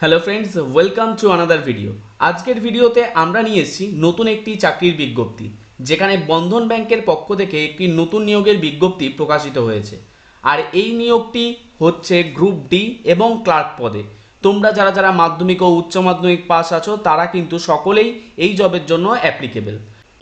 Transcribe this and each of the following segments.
Hello friends welcome to another video আজকের ভিডিওতে আমরা নিয়ে এসেছি নতুন একটি চাকরির বিজ্ঞপ্তি, যেখানে বন্ধন ব্যাংকের পক্ষ থেকে একটি নতুন নিয়োগের বিজ্ঞপ্তি প্রকাশিত হয়েছে। আর এই নিয়োগটি হচ্ছে গ্রুপ ডি এবং ক্লার্ক পদে। তোমরা যারা যারা মাধ্যমিক ও উচ্চ মাধ্যমিক পাস আছো, তারা কিন্তু সকলেই এই জবের জন্য অ্যাপ্লিকেবল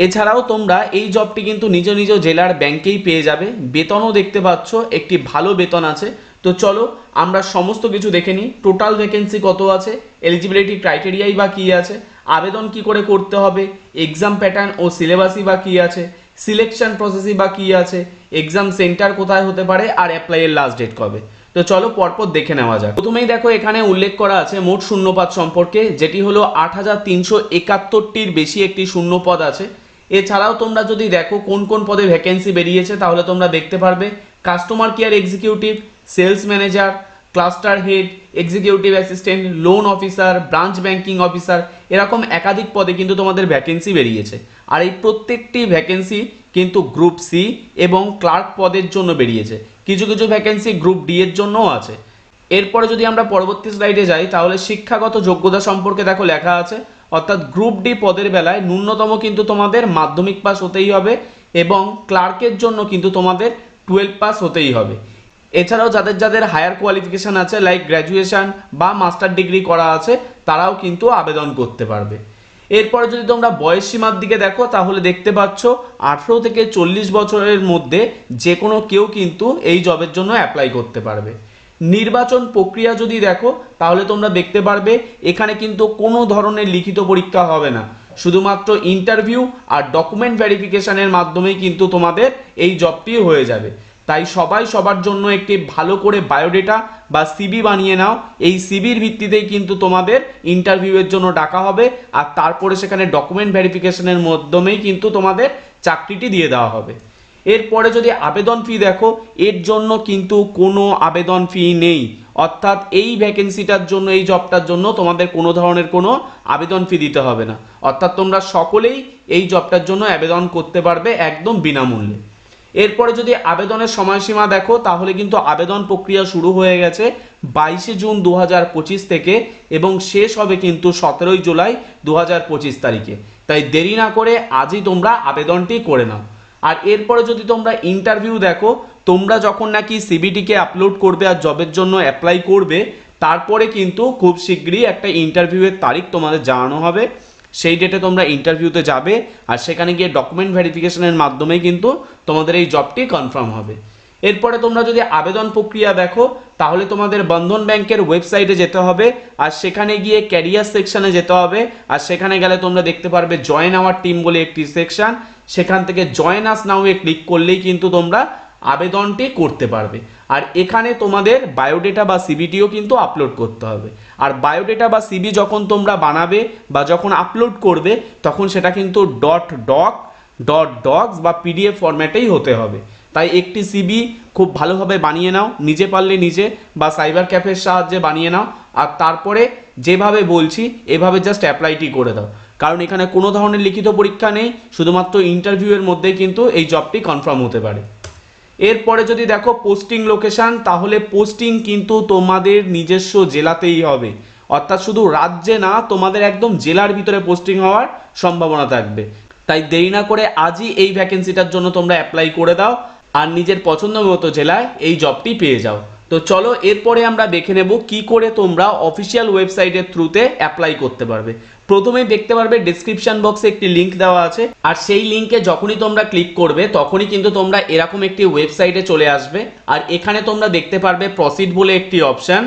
এছাড়াও তোমরা এই জবটি কিন্তু নিজ নিজ জেলার ব্যাংকেই পেয়ে যাবে। বেতনও দেখতে পাচ্ছ, একটি ভালো বেতন আছে। তো চলো, আমরা সমস্ত কিছু দেখে নিই। টোটাল ভ্যাকেন্সি কত আছে? এলিজিবিলিটি ক্রাইটেরিয়াই বা কী আছে? আবেদন কি করে করতে হবে? এক্সাম প্যাটার্ন ও সিলেবাসই বা কী আছে? সিলেকশন প্রসেসই বা কী আছে? এক্সাম সেন্টার কোথায় হতে পারে? আর অ্যাপ্লাইয়ের লাস্ট ডেট কবে? তো চলো, পরপর দেখে নেওয়া যাক। প্রথমেই দেখো, এখানে উল্লেখ করা আছে মোট শূন্যপদ সম্পর্কে, যেটি হলো আট হাজার তিনশো একাত্তরটির বেশি একটি শূন্যপদ আছে। এছাড়াও তোমরা যদি দেখো কোন কোন পদে ভ্যাকেন্সি বেরিয়েছে, তাহলে তোমরা দেখতে পারবে customer care executive sales manager cluster head executive assistant loan officer branch banking officer এরকম একাধিক পদে কিন্তু তোমাদের ভ্যাকেন্সি বেরিয়েছে। আর এই প্রত্যেকটি ভ্যাকেন্সি কিন্তু গ্রুপ সি এবং ক্লার্ক পদের জন্য বেরিয়েছে। কিছু কিছু ভ্যাকেন্সি গ্রুপ ডি এর জন্যও আছে। এরপরে যদি আমরা পরবর্তী স্লাইডে যাই, তাহলে শিক্ষাগত যোগ্যতা সম্পর্কে দেখো লেখা আছে, অর্থাৎ গ্রুপ ডি পদের বেলায় ন্যূনতম কিন্তু তোমাদের মাধ্যমিক পাস হতেই হবে এবং ক্লার্কের জন্য কিন্তু তোমাদের টুয়েলভ পাস হতেই হবে। এছাড়াও যাদের যাদের হায়ার কোয়ালিফিকেশান আছে লাইক গ্র্যাজুয়েশন বা মাস্টার ডিগ্রি করা আছে, তারাও কিন্তু আবেদন করতে পারবে। এরপরে যদি তোমরা বয়স সীমার দিকে দেখো, তাহলে দেখতে পাচ্ছ আঠেরো থেকে চল্লিশ বছরের মধ্যে যে কোনো কেউ কিন্তু এই জবের জন্য অ্যাপ্লাই করতে পারবে। নির্বাচন প্রক্রিয়া যদি দেখো, তাহলে তোমরা দেখতে পারবে, এখানে কিন্তু কোনো ধরনের লিখিত পরীক্ষা হবে না। শুধুমাত্র ইন্টারভিউ আর ডকুমেন্ট ভেরিফিকেশনের মাধ্যমেই কিন্তু তোমাদের এই জবটি হয়ে যাবে। তাই সবাই সবার জন্য একটি ভালো করে বায়োডেটা বা সিবি বানিয়ে নাও। এই সিবির ভিত্তিতেই কিন্তু তোমাদের ইন্টারভিউয়ের জন্য ডাকা হবে আর তারপরে সেখানে ডকুমেন্ট ভেরিফিকেশনের মাধ্যমেই কিন্তু তোমাদের চাকরিটি দিয়ে দেওয়া হবে। এরপরে যদি আবেদন ফি দেখো, এর জন্য কিন্তু কোনো আবেদন ফি নেই। অর্থাৎ এই ভ্যাকেন্সিটার জন্য, এই জবটার জন্য তোমাদের কোনো ধরনের কোনো আবেদন ফি দিতে হবে না। অর্থাৎ তোমরা সকলেই এই জবটার জন্য আবেদন করতে পারবে একদম বিনামূল্যে। এরপরে যদি আবেদনের সময়সীমা দেখো, তাহলে কিন্তু আবেদন প্রক্রিয়া শুরু হয়ে গেছে বাইশে জুন দু হাজার পঁচিশ থেকে এবং শেষ হবে কিন্তু সতেরোই জুলাই দু হাজার পঁচিশ তারিখে। তাই দেরি না করে আজই তোমরা আবেদনটি করে নাও। আর এরপরে যদি তোমরা ইন্টারভিউ দেখো, তোমরা যখন নাকি সিবিটিকে আপলোড করবে আর জবের জন্য অ্যাপ্লাই করবে, তারপরে কিন্তু খুব শীঘ্রই একটা ইন্টারভিউয়ের তারিখ তোমাদের জানানো হবে। সেই ডেটে তোমরা ইন্টারভিউতে যাবে আর সেখানে গিয়ে ডকুমেন্ট ভেরিফিকেশনের মাধ্যমে কিন্তু তোমাদের এই জবটি কনফার্ম হবে। এরপরে তোমরা যদি আবেদন প্রক্রিয়া দেখো, তাহলে তোমাদের বন্ধন ব্যাংকের ওয়েবসাইটে যেতে হবে আর সেখানে গিয়ে ক্যারিয়ার সেকশনে যেতে হবে। আর সেখানে গেলে তোমরা দেখতে পারবে জয়েন আওয়ার টিম বলে একটি সেকশন সেখান থেকে জয়েন আস এ ক্লিক করলেই কিন্তু তোমরা আবেদনটি করতে পারবে। আর এখানে তোমাদের বায়োডেটা বা সিবিটিও কিন্তু আপলোড করতে হবে। আর বায়োডেটা বা সিবি যখন তোমরা বানাবে বা যখন আপলোড করবে, তখন সেটা কিন্তু ডট ডক ডট ডগস বা পিডিএফ ফরম্যাটেই হতে হবে। তাই একটি সিবি খুব ভালোভাবে বানিয়ে নাও, নিজে পারলে নিজে বা সাইবার ক্যাফের সাহায্যে বানিয়ে নাও। আর তারপরে যেভাবে বলছি, এভাবে জাস্ট অ্যাপ্লাইটি করে দাও। কারণ এখানে কোনো ধরনের লিখিত পরীক্ষা নেই, শুধুমাত্র ইন্টারভিউয়ের মধ্যেই কিন্তু এই জবটি কনফার্ম হতে পারে। এরপরে যদি দেখো পোস্টিং লোকেশন তাহলে পোস্টিং কিন্তু তোমাদের নিজস্ব জেলাতেই হবে। অর্থাৎ শুধু রাজ্যে না, তোমাদের একদম জেলার ভিতরে পোস্টিং হওয়ার সম্ভাবনা থাকবে। তাই দেরি না করে আজই এই ভ্যাকেন্সিটার জন্য তোমরা অ্যাপ্লাই করে দাও আর নিজের পছন্দ মতো জেলায় এই জবটি পেয়ে যাও। তো চলো এরপরে আমরা দেখে নেব কি করে তোমরা অফিসিয়াল ওয়েবসাইটের থ্রুতে অ্যাপ্লাই করতে পারবে। প্রথমে দেখতে পারবে ডিসক্রিপশন বক্সে একটি লিংক দেওয়া আছে। আর সেই লিংকে যখনই তোমরা ক্লিক করবে, তখনই কিন্তু তোমরা এরকম একটি ওয়েবসাইটে চলে আসবে। আর এখানে তোমরা দেখতে পারবে প্রসিড বলে একটি অপশন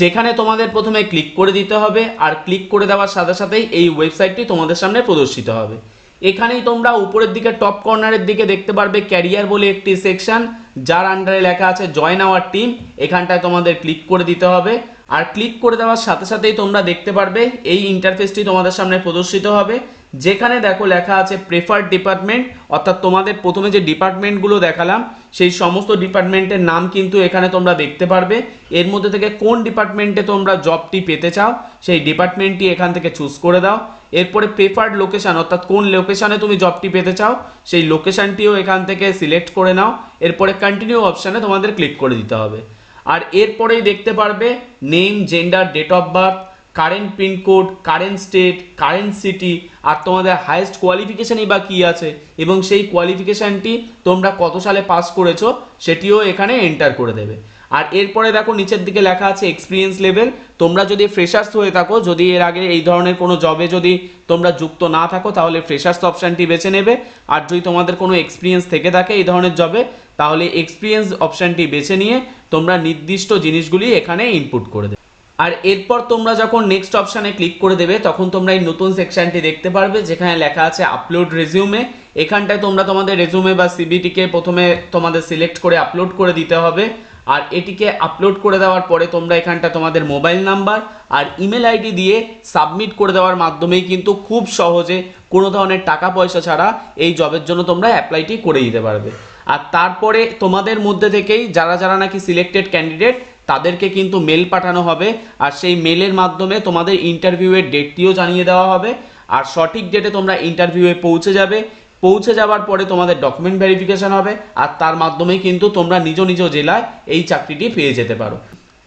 যেখানে তোমাদের প্রথমে ক্লিক করে দিতে হবে। আর ক্লিক করে দেওয়ার সাথে সাথেই এই ওয়েবসাইটটি তোমাদের সামনে প্রদর্শিত হবে। এখানেই তোমরা উপরের দিকে টপ কর্নারের দিকে দেখতে পারবে ক্যারিয়ার বলে একটি সেকশন যার আন্ডারে লেখা আছে জয়েন আওয়ার টিম এখানটায় তোমাদের ক্লিক করে দিতে হবে। আর ক্লিক করে দেওয়ার সাথে সাথেই তোমরা দেখতে পারবে, এই ইন্টারফেসটি তোমাদের সামনে প্রদর্শিত হবে। যেখানে দেখো লেখা আছে প্রেফার্ড ডিপার্টমেন্ট অর্থাৎ তোমাদের প্রথমে যে ডিপার্টমেন্টগুলো দেখালাম, সেই সমস্ত ডিপার্টমেন্টের নাম কিন্তু এখানে তোমরা দেখতে পারবে। এর মধ্যে থেকে কোন ডিপার্টমেন্টে তোমরা জবটি পেতে চাও, সেই ডিপার্টমেন্টটি এখান থেকে চুজ করে দাও। এরপরে প্রেফার্ড লোকেশন অর্থাৎ কোন লোকেশানে তুমি জবটি পেতে চাও, সেই লোকেশনটিও এখান থেকে সিলেক্ট করে নাও। এরপরে কন্টিনিউ অপশানে তোমাদের ক্লিক করে দিতে হবে। আর এরপরেই দেখতে পারবে name gender date of birth current pincode current state current city আর তোমাদের হায়েস্ট কোয়ালিফিকেশানই বা কী আছে? এবং সেই কোয়ালিফিকেশানটি তোমরা কত সালে পাস করেছ? সেটিও এখানে এন্টার করে দেবে। আর এরপরে দেখো নিচের দিকে লেখা আছে এক্সপিরিয়েন্স লেভেল তোমরা যদি ফ্রেশার্স হয়ে থাকো, যদি এর আগে এই ধরনের কোনো জবে যদি তোমরা যুক্ত না থাকো, তাহলে ফ্রেশার্স অপশানটি বেছে নেবে। আর যদি তোমাদের কোনো এক্সপিরিয়েন্স থেকে থাকে এই ধরনের জবে তাহলে এক্সপিরিয়েন্স অপশানটি বেছে নিয়ে তোমরা নির্দিষ্ট জিনিসগুলি এখানে ইনপুট করে দেবে। আর এরপর তোমরা যখন নেক্সট অপশানে ক্লিক করে দেবে, তখন তোমরা এই নতুন সেকশনটি দেখতে পারবে, যেখানে লেখা আছে আপলোড রেজিউমে এখানটায় তোমরা তোমাদের রেজিউমে বা সিবিটিকে প্রথমে তোমাদের সিলেক্ট করে আপলোড করে দিতে হবে। আর এটিকে আপলোড করে দেওয়ার পরে তোমরা এখানটা তোমাদের মোবাইল নাম্বার আর ইমেল আইডি দিয়ে সাবমিট করে দেওয়ার মাধ্যমেই কিন্তু খুব সহজে কোনো ধরনের টাকা পয়সা ছাড়া এই জবের জন্য তোমরা অ্যাপ্লাইটি করে দিতে পারবে। আর তারপরে তোমাদের মধ্যে থেকেই যারা যারা নাকি সিলেক্টেড ক্যান্ডিডেট তাদেরকে কিন্তু মেল পাঠানো হবে। আর সেই মেলের মাধ্যমে তোমাদের ইন্টারভিউয়ের ডেটটিও জানিয়ে দেওয়া হবে। আর সঠিক ডেটে তোমরা ইন্টারভিউয়ে পৌঁছে যাবে। পৌঁছে যাওয়ার পরে তোমাদের ডকুমেন্ট ভেরিফিকেশন হবে, আর তার মাধ্যমেই কিন্তু তোমরা নিজ নিজ জেলায় এই চাকরিটি পেয়ে যেতে পারো।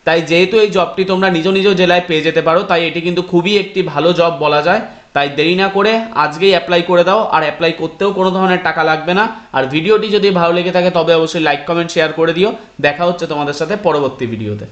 তাই যেহেতু এই জবটি তোমরা নিজ নিজ জেলায় পেয়ে যেতে পারো, তাই এটি কিন্তু খুবই একটি ভালো জব বলা যায়। তাই দেরি না করে আজকেই অ্যাপ্লাই করে দাও, আর অ্যাপ্লাই করতেও কোনো ধরনের টাকা লাগবে না। আর ভিডিওটি যদি ভালো লেগে থাকে, তবে অবশ্যই লাইক কমেন্ট শেয়ার করে দিও। দেখা হচ্ছে তোমাদের সাথে পরবর্তী ভিডিওতে